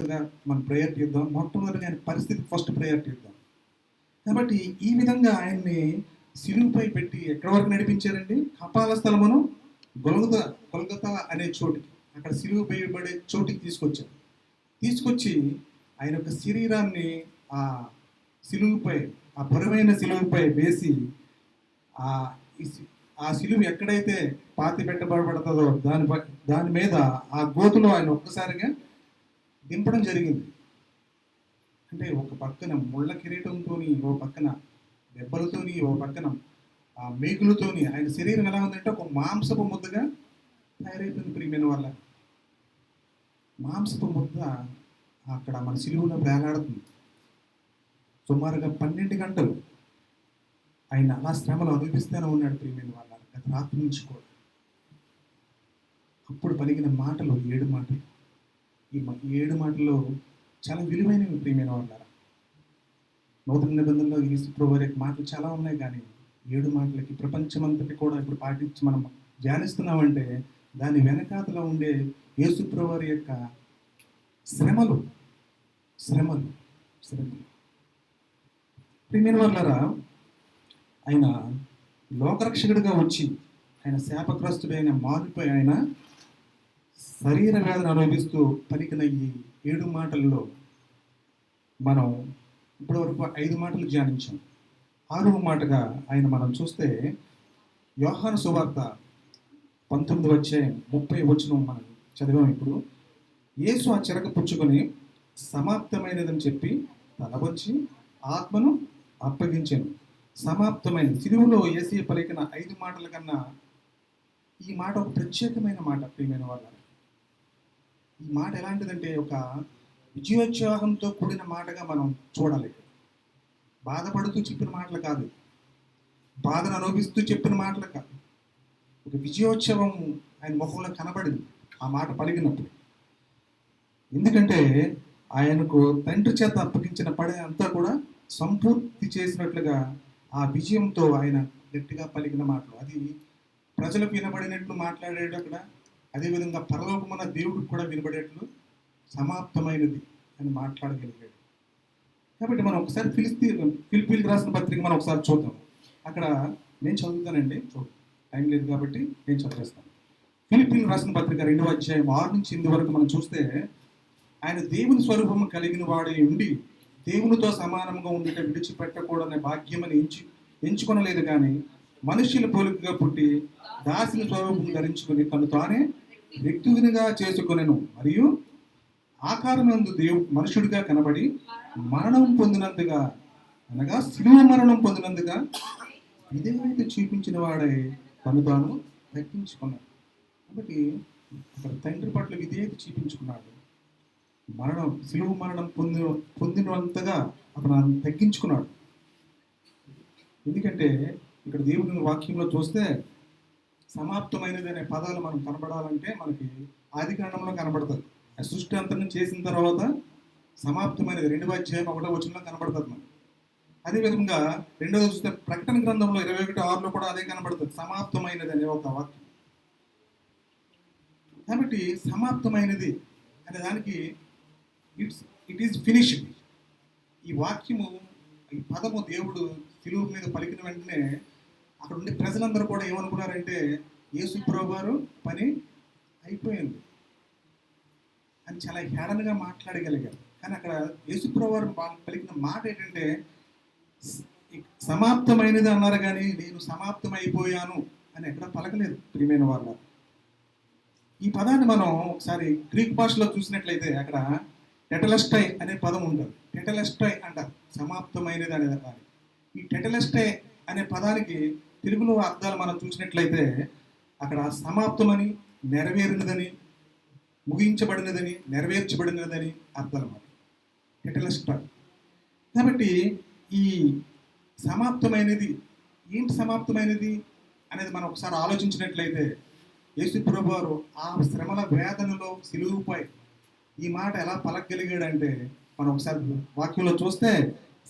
మనం ప్రయారిటీ ఇద్దాం మొట్టమొదటిగా ఆయన పరిస్థితి ఫస్ట్ ప్రయారిటీ ఇద్దాం కాబట్టి ఈ విధంగా ఆయన్ని సిలువుపై పెట్టి ఎక్కడి వరకు నడిపించారండి? కపాల స్థలమును గొలగత గొలగత అనే చోటికి. అక్కడ సిలువు వేయబడే చోటికి తీసుకొచ్చారు. తీసుకొచ్చి ఆయన యొక్క శరీరాన్ని ఆ సిలువుపై ఆ బరువైన సిలువుపై వేసి ఆ సి- ఆ సిలువు ఎక్కడైతే పాతి పెట్టబడబడుతుందో దాని దాని మీద ఆ గోతులో ఆయన ఒక్కసారిగా దింపడం జరిగింది. అంటే ఒక పక్కన ముళ్ళ కిరీటంతోని ఓ పక్కన దెబ్బలతోని ఓ పక్కన ఆ మేకులతోని ఆయన శరీరం ఎలా ఉందంటే ఒక మాంసపు ముద్దగా తయారైపోయింది ప్రియమైన వాళ్ళ. మాంసపు ముద్ద అక్కడ మన సిలువులో వేలాడుతుంది. సుమారుగా పన్నెండు గంటలు ఆయన అలా శ్రమలు అనుభవిస్తూనే ఉన్నాడు ప్రియమైన వాళ్ళ. గత రాత్రి నుంచి కూడా. అప్పుడు పలికిన మాటలు ఏడు మాటలు. ఈ ఏడు మాటలు చాలా విలువైనవి ప్రియమైన వాళ్ళారా నూతన నిబంధనలో యేసు ప్రభు యొక్క మాటలు చాలా ఉన్నాయి కానీ ఏడు మాటలకి ప్రపంచమంతటి కూడా ఇప్పుడు పాటించి మనం ధ్యానిస్తున్నామంటే దాని వెనకాతలో ఉండే యేసు ప్రభు యొక్క శ్రమలు శ్రమలు శ్రమలు. ప్రియమైన వాళ్ళారా ఆయన లోకరక్షకుడిగా వచ్చి ఆయన శాపగ్రస్తుడైన మారిపోయి ఆయన శరీర వేదన అనుభవిస్తూ పలికిన ఈ ఏడు మాటల్లో మనం ఇప్పటివరకు ఐదు మాటలు ధ్యానించాం. ఆరవ మాటగా ఆయన మనం చూస్తే యోహాను సువార్త పంతొమ్మిది వచ్చే ముప్పై వచ్చిన మనం చదివాం ఇప్పుడు. యేసు ఆ చెరక పుచ్చుకొని సమాప్తమైనదని చెప్పి తలవచ్చి ఆత్మను అప్పగించాను. సమాప్తమైన సిలువులో ఏసీ పలికిన ఐదు మాటల కన్నా ఈ మాట ఒక ప్రత్యేకమైన మాట ప్రియమైన వాళ్ళ ఈ మాట ఎలాంటిదంటే ఒక విజయోత్సాహంతో కూడిన మాటగా మనం చూడాలి. బాధపడుతూ చెప్పిన మాటలు కాదు. బాధను అనుభవిస్తూ చెప్పిన మాటలు కాదు. ఒక విజయోత్సవం ఆయన ముఖంలో కనబడింది. ఆ మాట పలికినప్పుడు. ఎందుకంటే ఆయనకు తండ్రి చేత అప్పగించిన పడే అంతా కూడా సంపూర్తి చేసినట్లుగా ఆ విజయంతో ఆయన గట్టిగా పలికిన మాటలు. అది ప్రజలకు వినబడినట్లు మాట్లాడేటప్పుడు అక్కడ. అదేవిధంగా పరలోకమున దేవుడికి కూడా వినబడేట్లు సమాప్తమైనది అని మాట్లాడగలిగాడు. కాబట్టి మనం ఒకసారి ఫిలిస్తీ ఫిలిపీలకు రాసిన పత్రిక మనం ఒకసారి చూద్దాం. అక్కడ నేను చదువుతానండి చూడు. టైం లేదు కాబట్టి నేను చదివేస్తాను. ఫిలిపీలకు రాసిన పత్రిక రెండవ అధ్యాయం ఆరు నుంచి ఎనిమిది వరకు మనం చూస్తే ఆయన దేవుని స్వరూపం కలిగిన వాడే ఉండి దేవునితో సమానంగా ఉండుట విడిచిపెట్టకూడనే భాగ్యమని ఎంచు ఎంచుకొనలేదు కానీ మనుషుల పోలికగా పుట్టి దాసిన స్వరూపం ధరించుకుని తను తానే వ్యక్తిగా చేసుకొనెను. మరియు ఆకారమందు దేవు మనుషుడిగా కనబడి మరణం పొందినందుగా అనగా శిలువ మరణం పొందినందుగా ఇదేవైతే చూపించిన వాడే తను తాను తగ్గించుకున్నాడు. కాబట్టి అక్కడ తండ్రి పట్ల విధేయత చూపించుకున్నాడు మరణం సిలువ మరణం పొందిన పొందినంతగా అతను తగ్గించుకున్నాడు. ఎందుకంటే ఇక్కడ దేవుని వాక్యంలో చూస్తే సమాప్తమైనది అనే పదాలు మనం కనబడాలంటే మనకి ఆది కాండంలో కనబడుతుంది ఆ సృష్టి అంతరం చేసిన తర్వాత సమాప్తమైనది. రెండవ అధ్యాయం ఒకటో వచనంలో కనబడుతుంది మనకి. అదేవిధంగా రెండవ చూస్తే ప్రకటన గ్రంథంలో ఇరవై ఒకటి ఆరులో కూడా అదే కనబడుతుంది. సమాప్తమైనది అనే ఒక వాక్యం. కాబట్టి సమాప్తమైనది అనే దానికి ఇట్స్ ఇట్ ఈస్ ఫినిష్డ్ ఈ వాక్యము ఈ పదము దేవుడు సిలువు మీద పలికిన వెంటనే అక్కడ ఉండే ప్రజలందరూ కూడా ఏమనుకున్నారంటే యేసు ప్రభు గారు పని అయిపోయింది. అని చాలా హేళనగా మాట్లాడగలిగారు. కానీ అక్కడ యేసు ప్రభు వారు పలికిన మాట ఏంటంటే సమాప్తమైనది అన్నారు కానీ నేను సమాప్తం అయిపోయాను అని ఎక్కడ పలకలేదు ప్రియమైన వాళ్ళ. ఈ పదాన్ని మనం ఒకసారి గ్రీక్ భాషలో చూసినట్లయితే అక్కడ టెటలస్టై అనే పదం ఉంటుంది టెటలస్టై అంటారు. సమాప్తమైనది అనేది కానీ ఈ టెటలస్టై అనే పదానికి తెలుగులో అర్థాలు మనం చూసినట్లయితే అక్కడ సమాప్తమని నెరవేరినదని ముగించబడినదని నెరవేర్చబడినదని అర్థం అన్నమాట టెటలస్టై కాబట్టి ఈ సమాప్తమైనది ఏంటి సమాప్తమైనది అనేది మనం ఒకసారి ఆలోచించినట్లయితే యేసు ప్రభువారు ఆ శ్రమల వేదనలో సిలువుపై ఈ మాట ఎలా పలకగలిగాడంటే మనం ఒకసారి వాక్యంలో చూస్తే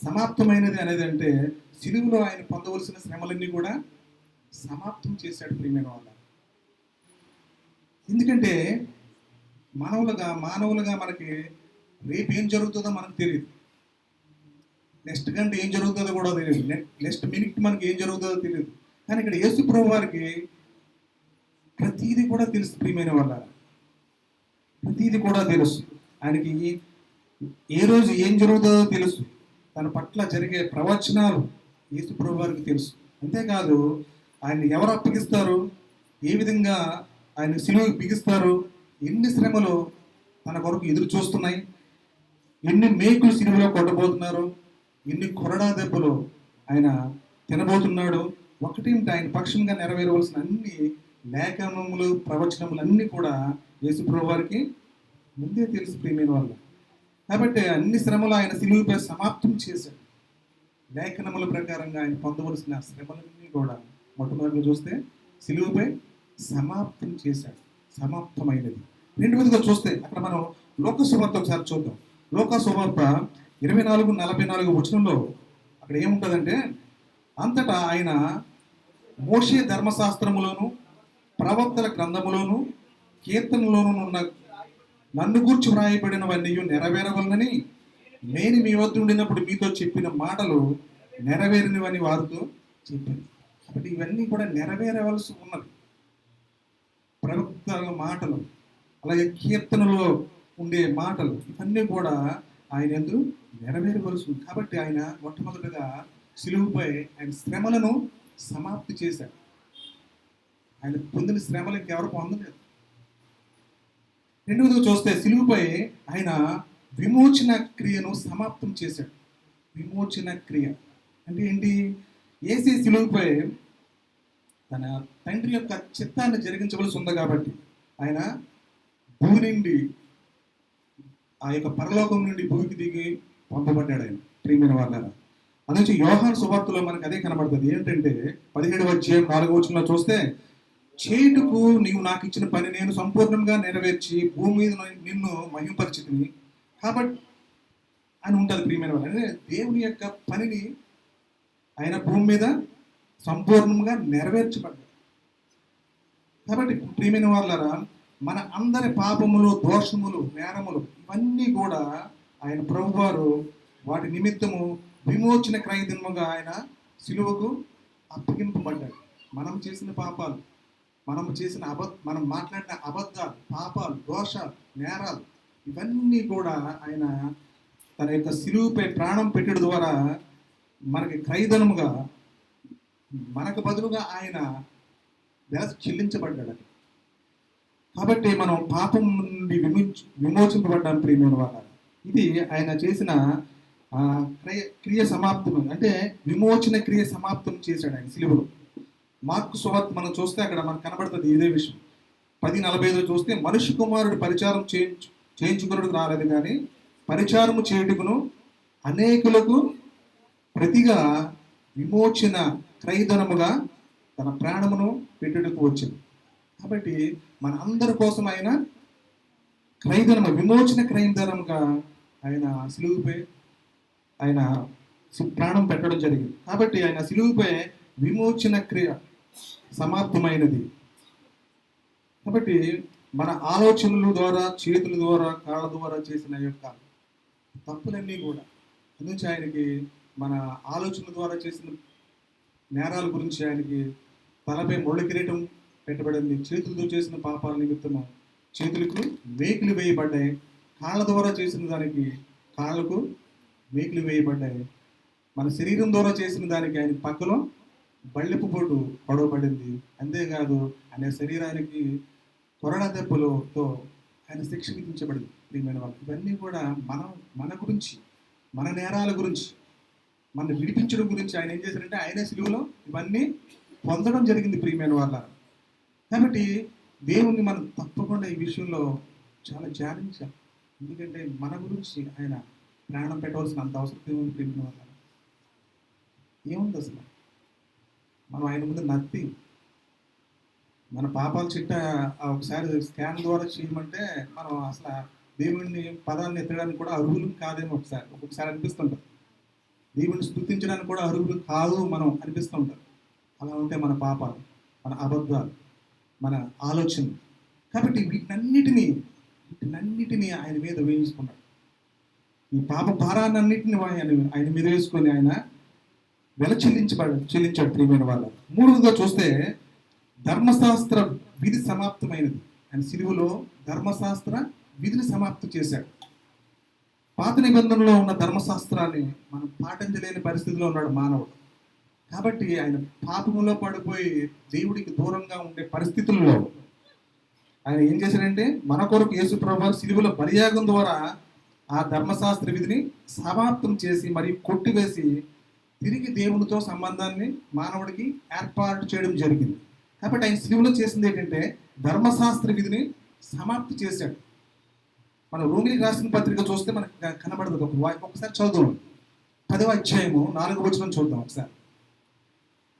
సమాప్తమైనది అనేది అంటే సిలువులో ఆయన పొందవలసిన శ్రమలన్నీ కూడా సమాప్తం చేశాడు ప్రియమైన వాళ్ళ. ఎందుకంటే మానవులుగా మానవులుగా మనకి రేపు ఏం జరుగుతుందో మనకు తెలియదు. నెక్స్ట్ గంట ఏం జరుగుతుందో కూడా తెలియదు. నెక్స్ట్ మినిట్ మనకి ఏం జరుగుతుందో తెలియదు. కానీ ఇక్కడ యేసు ప్రభు వారికి ప్రతీది కూడా తెలుసు ప్రియమైన వాళ్ళ. ప్రతీది కూడా తెలుసు. ఆయనకి ఏ రోజు ఏం జరుగుతుందో తెలుసు. తన పట్ల జరిగే ప్రవచనాలు యేసు ప్రభు వారికి తెలుసు. అంతేకాదు ఆయన ఎవరు అప్పగిస్తారు? ఏ విధంగా ఆయన సిలువకు బిగిస్తారు? ఎన్ని శ్రమలు తన కొరకు ఎదురు చూస్తున్నాయి? ఎన్ని మేకులు సిలువలో కొట్టబోతున్నారు? ఎన్ని కొరడా దెబ్బలు ఆయన తినబోతున్నాడు? ఒకటేమిటి ఆయన పక్షంగా నెరవేరవలసిన అన్ని లేఖనములు ప్రవచనములు అన్నీ కూడా యేసుప్రభు వారికి ముందే తెలుసు ప్రియమైన వాళ్ళు. కాబట్టి అన్ని శ్రమలు ఆయన సిలువుపై సమాప్తం చేశాడు. లేఖనముల ప్రకారంగా ఆయన పొందవలసిన శ్రమలన్నీ కూడా మొట్టమొదటిగా చూస్తే సిలువుపై సమాప్తం చేశాడు. సమాప్తమైనది. రెండవదిగా చూస్తే అక్కడ మనం లోక సువార్త ఒకసారి చూద్దాం. లోక సువార్త ఇరవై నాలుగు నలభై నాలుగు వచనంలో అక్కడ ఏముంటుందంటే అంతటా ఆయన మోషే ధర్మశాస్త్రములోను ప్రవక్తల గ్రంథములోను కీర్తనలోనూ ఉన్న నన్ను గూర్చి వ్రాయబడినవన్నీ నెరవేరవలనని నేను మీ వద్ద ఉండినప్పుడు మీతో చెప్పిన మాటలు నెరవేరినవని వారితో చెప్పాను. కాబట్టి ఇవన్నీ కూడా నెరవేరవలసి ఉన్నది ప్రవక్తల మాటలు అలాగే కీర్తనలో ఉండే మాటలు ఇవన్నీ కూడా ఆయన ఎందు నెరవేరవలసి ఉంది. కాబట్టి ఆయన మొట్టమొదటిగా సిలువుపై ఆయన శ్రమలను సమాప్తి చేశాడు. ఆయన పొందిన శ్రమలు ఇంకెవరు పొందలేదు రెండవది చూస్తే సిలువుపై ఆయన విమోచన క్రియను సమాప్తం చేశాడు. విమోచన క్రియ. అంటే ఏంటి? ఏసీ సిలువుపై తన తండ్రి యొక్క చిత్తాన్ని జరిగించవలసి ఉంది కాబట్టి ఆయన భూమి నుండి ఆ యొక్క పరలోకం నుండి భూమికి దిగి పంపబడ్డాడు ఆయన. ప్రియమైన వాళ్ళ అదే యోహాన్ సువార్తలో మనకు అదే కనబడుతుంది. ఏంటంటే పదిహేడు వచ్చే నాలుగో వచ్చిన చూస్తే చేయుటకు నీవు నాకు ఇచ్చిన పని నేను సంపూర్ణంగా నెరవేర్చి భూమి మీద నిన్ను మహింపరిచితిని కాబట్టి అని ఉంటుంది ప్రియమైన వాళ్ళు అంటే దేవుని యొక్క పనిని ఆయన భూమి మీద సంపూర్ణంగా నెరవేర్చబడ్డాడు. కాబట్టి ప్రియమైన వాళ్ళరా మన అందరి పాపములు దోషములు నేరములు ఇవన్నీ కూడా ఆయన ప్రభువారు వాటి నిమిత్తము విమోచన క్రయదినముగా ఆయన సిలువకు అప్పగింపబడ్డాడు. మనం చేసిన పాపాలు మనం చేసిన అబద్ధ మనం మాట్లాడిన అబద్ధాలు పాపాలు దోషాలు నేరాలు ఇవన్నీ కూడా ఆయన తన యొక్క సిలువుపై ప్రాణం పెట్టడం ద్వారా మనకి క్రైదనముగా మనకు బదులుగా ఆయన వెల చెల్లించబడ్డాడు కాబట్టి మనం పాపం నుండి విమోచ విమోచింపబడ్డాం ప్రియమైన వాళ్ళ ఇది ఆయన చేసిన క్రియ క్రియ సమాప్తం అంటే విమోచన క్రియ సమాప్తం చేశాడు ఆయన సిలువలో. మార్కు సువార్త మనం చూస్తే అక్కడ మనకు కనబడుతుంది ఇదే విషయం. పది నలభై ఐదు చూస్తే మనుష్య కుమారుడు పరిచారం చేయించు చేయించుకున్నట్టు రాలేదు కానీ పరిచారము చేయుటకును అనేకులకు ప్రతిగా విమోచన క్రయధనముగా తన ప్రాణమును పెట్టుటకు వచ్చింది. కాబట్టి మన అందరి కోసం ఆయన క్రయధనము విమోచన క్రయధనముగా ఆయన సిలువుపై ఆయన ప్రాణం పెట్టడం జరిగింది. కాబట్టి ఆయన సిలువుపై విమోచన క్రియ సమాప్తమైనది. కాబట్టి మన ఆలోచనల ద్వారా చేతుల ద్వారా కాళ్ళ ద్వారా చేసిన యొక్క తప్పులన్నీ కూడా అందుకే ఆయనకి మన ఆలోచనల ద్వారా చేసిన నేరాల గురించి ఆయనకి తలపై ముళ్ళ కిరీటం పెట్టబడింది. చేతులతో చేసిన పాపాల నిమిత్తము చేతులకు మేకులు వేయబడ్డాయి. కాళ్ళ ద్వారా చేసిన దానికి కాళ్ళకు మేకులు వేయబడ్డాయి. మన శరీరం ద్వారా చేసిన దానికి ఆయన పక్కలో బళ్ళెపు పోటు పడవబడింది అంతేకాదు ఆయన శరీరానికి కొరడ దెబ్బలతో ఆయన శిక్ష విధించబడింది ప్రియమైన వాళ్ళు ఇవన్నీ కూడా మన మన గురించి మన నేరాల గురించి మన విడిపించడం గురించి ఆయన ఏం చేశారంటే ఆయన సిలువలో ఇవన్నీ పొందడం జరిగింది ప్రియమైన వాళ్ళ. కాబట్టి దేవుణ్ణి మనం తప్పకుండా ఈ విషయంలో చాలా ధ్యానించాలి. ఎందుకంటే మన గురించి ఆయన ప్రాణం పెట్టవలసిన అంత అవసరం ఏముంది ప్రియమైన వాళ్ళ? ఏముంది అసలు? మనం ఆయన ముందు నత్తి మన పాపాల చిట్ట ఆ ఒకసారి స్కాన్ ద్వారా చేయమంటే మనం అసలు దేవుడిని పదాన్ని ఎత్తడానికి కూడా అర్హులు కాదేమో ఒకసారి. ఒక్కొక్కసారి అనిపిస్తుంటాం దేవుడిని స్థుతించడానికి కూడా అర్హులు కాదు మనం అనిపిస్తుంటాం అలా ఉంటే మన పాపాలు మన అబద్ధాలు మన ఆలోచన కాబట్టి వీటినన్నిటినీ వీటినన్నిటినీ ఆయన మీద వేయించుకున్నాడు. ఈ పాప భారాన్నింటిని ఆయన ఆయన మీద వేసుకొని ఆయన వెల చెల్లించబడ చెల్లించాడు ప్రియమైన వాళ్ళు. మూడవదిగా చూస్తే ధర్మశాస్త్ర విధి సమాప్తమైనది. ఆయన సిలువలో ధర్మశాస్త్ర విధిని సమాప్తం చేశాడు. పాత నిబంధనలో ఉన్న ధర్మశాస్త్రాన్ని మనం పాటించలేని పరిస్థితిలో ఉన్నాడు మానవుడు. కాబట్టి ఆయన పాపములో పడిపోయి దేవుడికి దూరంగా ఉండే పరిస్థితుల్లో ఆయన ఏం చేశాడంటే మన కొరకు యేసు ప్రభు సిలువుల బలియాగం ద్వారా ఆ ధర్మశాస్త్ర విధిని సమాప్తం చేసి మరియు కొట్టివేసి తిరిగి దేవునితో సంబంధాన్ని మానవుడికి ఏర్పాటు చేయడం జరిగింది. కాబట్టి ఆయన సిలువలో చేసింది ఏంటంటే ధర్మశాస్త్ర విధిని సమాప్తి చేశాడు. మన రోమిలి రాసిన పత్రిక చూస్తే మనకు కనబడదు. ఒక ఒకసారి చదువు పదవ అధ్యాయము నాలుగు వచనం చూద్దాం ఒకసారి.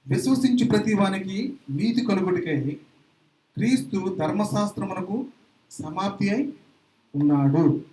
విశ్వసించి ప్రతి వానికి నీతి కలుగుటికై క్రీస్తు ధర్మశాస్త్రమునకు సమాప్తి అయి ఉన్నాడు.